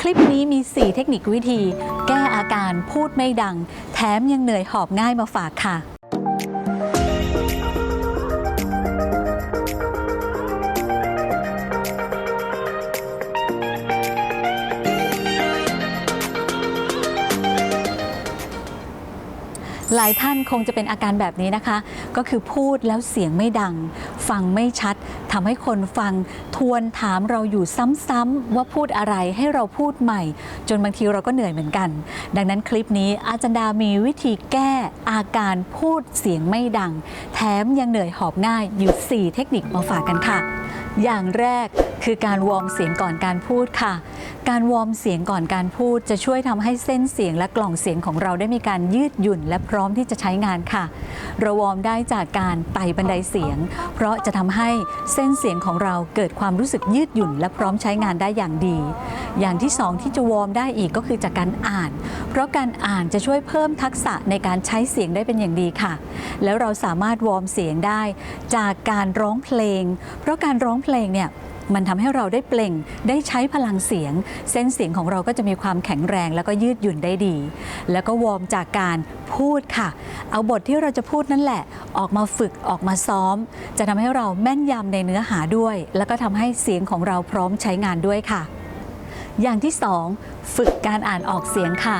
คลิปนี้มี 4 เทคนิควิธี แก้อาการพูดไม่ดัง แถมยังเหนื่อยหอบง่ายมาฝากค่ะ หลายท่านคงจะเป็นอาการแบบนี้นะคะ ก็คือพูดแล้วเสียงไม่ดัง ฟังไม่ชัดทำให้คนฟังทวนถามเราอยู่ซ้ำๆว่าพูดอะไรให้เราพูดใหม่ จนบางทีเราก็เหนื่อยเหมือนกัน ดังนั้นคลิปนี้อาจารย์ดามีวิธีแก้อาการพูดเสียงไม่ดัง แถมยังเหนื่อยหอบง่ายอยู่ 4 เทคนิคมาฝากกันค่ะ อย่างแรก คือการวอร์มเสียงก่อนการพูดค่ะ การวอร์มเสียงก่อนการพูด จะช่วยทำให้เส้นเสียงและกล่องเสียงของเราได้มีการยืดหยุ่น และพร้อมที่จะใช้งานค่ะเราวอร์มได้จากการไต่บันไดเสียง เพราะจะทำให้เส้นเสียงของเราเกิดความรู้สึกยืดหยุ่น และพร้อมใช้งานได้อย่างดี อย่างที่สองที่จะวอร์มได้อีกก็คือจากการอ่าน เพราะการอ่านจะช่วยเพิ่มทักษะในการใช้เสียงได้เป็นอย่างดีค่ะ แล้วเราสามารถวอร์มเสียงได้จากการร้องเพลง เพราะการร้องเพลงเนี่ย มันทำให้เราได้เปล่ง ได้ใช้พลังเสียง เส้นเสียงของเราก็จะมีความแข็งแรงแล้วก็ยืดหยุ่นได้ดี แล้วก็วอร์มจากการพูดค่ะ เอาบทที่เราจะพูดนั่นแหละ ออกมาฝึกออกมาซ้อม จะทำให้เราแม่นยำในเนื้อหาด้วย แล้วก็ทำให้เสียงของเราพร้อมใช้งานด้วยค่ะ อย่างที่สองฝึกการอ่านออกเสียงค่ะ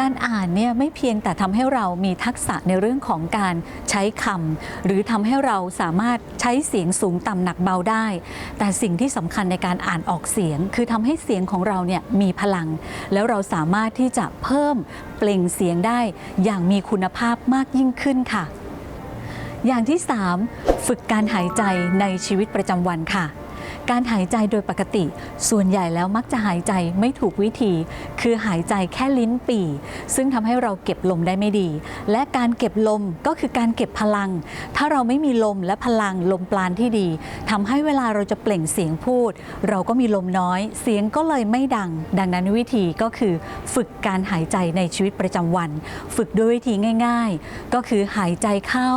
การอ่านเนี่ยไม่เพียงแต่ทำให้เรามีทักษะในเรื่องของการใช้คำหรือทำให้เราสามารถใช้เสียงสูงต่ำหนักเบาได้ แต่สิ่งที่สำคัญในการอ่านออกเสียง คือทำให้เสียงของเราเนี่ยมีพลัง แล้วเราสามารถที่จะเพิ่มเปล่งเสียงได้อย่างมีคุณภาพมากยิ่งขึ้นค่ะ อย่างที่ 3 ฝึกการหายใจในชีวิตประจำวันค่ะ การหายใจโดยปกติ ส่วนใหญ่แล้วมักจะหายใจไม่ถูกวิธี คือหายใจแค่ลิ้นปี่ ซึ่งทำให้เราเก็บลมได้ไม่ดี และการเก็บลมก็คือการเก็บพลัง ถ้าเราไม่มีลมและพลังลมปราณที่ดีทำให้เวลาเราจะเปล่งเสียงพูด เราก็มีลมน้อย เสียงก็เลยไม่ดัง ดังนั้นวิธีก็คือฝึกการหายใจในชีวิตประจำวัน ฝึกด้วยวิธีง่าย ๆ ก็คือหายใจเข้า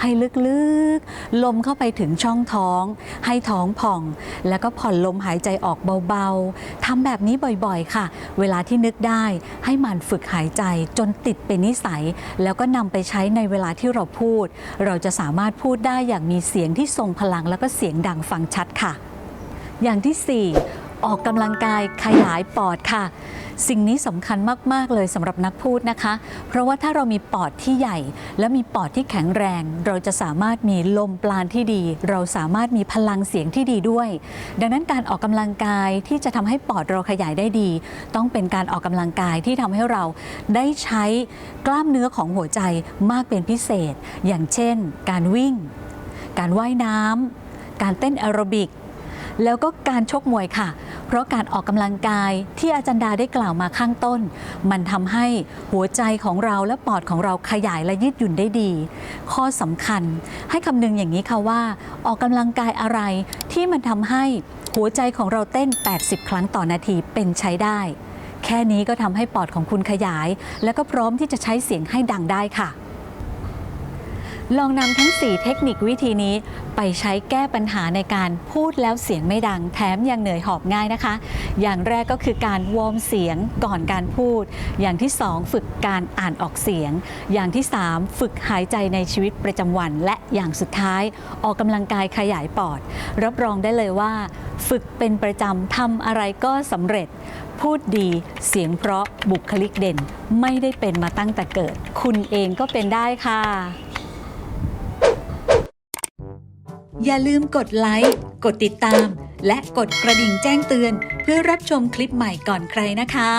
ให้ลึกๆ ลมเข้าไปถึงช่องท้อง ให้ท้องผ่องแล้วก็ผ่อนลมหายใจออกเบาๆทำแบบนี้บ่อยๆ ค่ะ เวลาที่นึกได้ให้มันฝึกหายใจจนติดเป็นนิสัย แล้วก็นำไปใช้ในเวลาที่เราพูด เราจะสามารถพูดได้อย่างมีเสียงที่ทรงพลังแล้วก็เสียงดังฟังชัดค่ะ อย่างที่ 4 ออกกำลังกายขยายปอดค่ะ สิ่งนี้สำคัญมาก ๆ เลยสำหรับนักพูดนะคะ เพราะว่าถ้าเรามีปอดที่ใหญ่ และมีปอดที่แข็งแรง เราจะสามารถมีลมปราณที่ดี เราสามารถมีพลังเสียงที่ดีด้วย ดังนั้นการออกกำลังกายที่จะทำให้ปอดเราขยายได้ดี ต้องเป็นการออกกำลังกายที่ทำให้เราได้ใช้กล้ามเนื้อของหัวใจมากเป็นพิเศษ อย่างเช่น การวิ่ง การว่ายน้ำการเต้นแอโรบิก แล้วก็การชกมวยค่ะ เพราะการออกกำลังกายที่อาจารย์ดาได้กล่าวมาข้างต้น มันทำให้หัวใจของเราและปอดของเราขยายและยืดหยุ่นได้ดี ข้อสำคัญให้คำนึงอย่างนี้ค่ะว่า ออกกำลังกายอะไรที่มันทำให้หัวใจของเราเต้น 80 ครั้งต่อนาทีเป็นใช้ได้ แค่นี้ก็ทำให้ปอดของคุณขยาย และก็พร้อมที่จะใช้เสียงให้ดังได้ค่ะ ลองนำทั้ง 4 เทคนิควิธีนี้ไปใช้แก้ปัญหาในการพูดแล้วเสียงไม่ดัง แถมยังเหนื่อยหอบง่ายนะคะ อย่างแรกก็คือการวอร์มเสียงก่อนการพูด อย่างที่ 2 ฝึกการอ่านออกเสียง อย่างที่ 3 ฝึกหายใจในชีวิตประจำวัน และอย่างสุดท้าย ออกกำลังกายขยายปอด รับรองได้เลยว่า ฝึกเป็นประจำทำอะไรก็สำเร็จพูดดีเสียงเพราะบุคลิกเด่น ไม่ได้เป็นมาตั้งแต่เกิด คุณเองก็เป็นได้ค่ะ อย่าลืมกดไลค์ กดติดตาม และกดกระดิ่งแจ้งเตือน เพื่อรับชมคลิปใหม่ก่อนใครนะคะ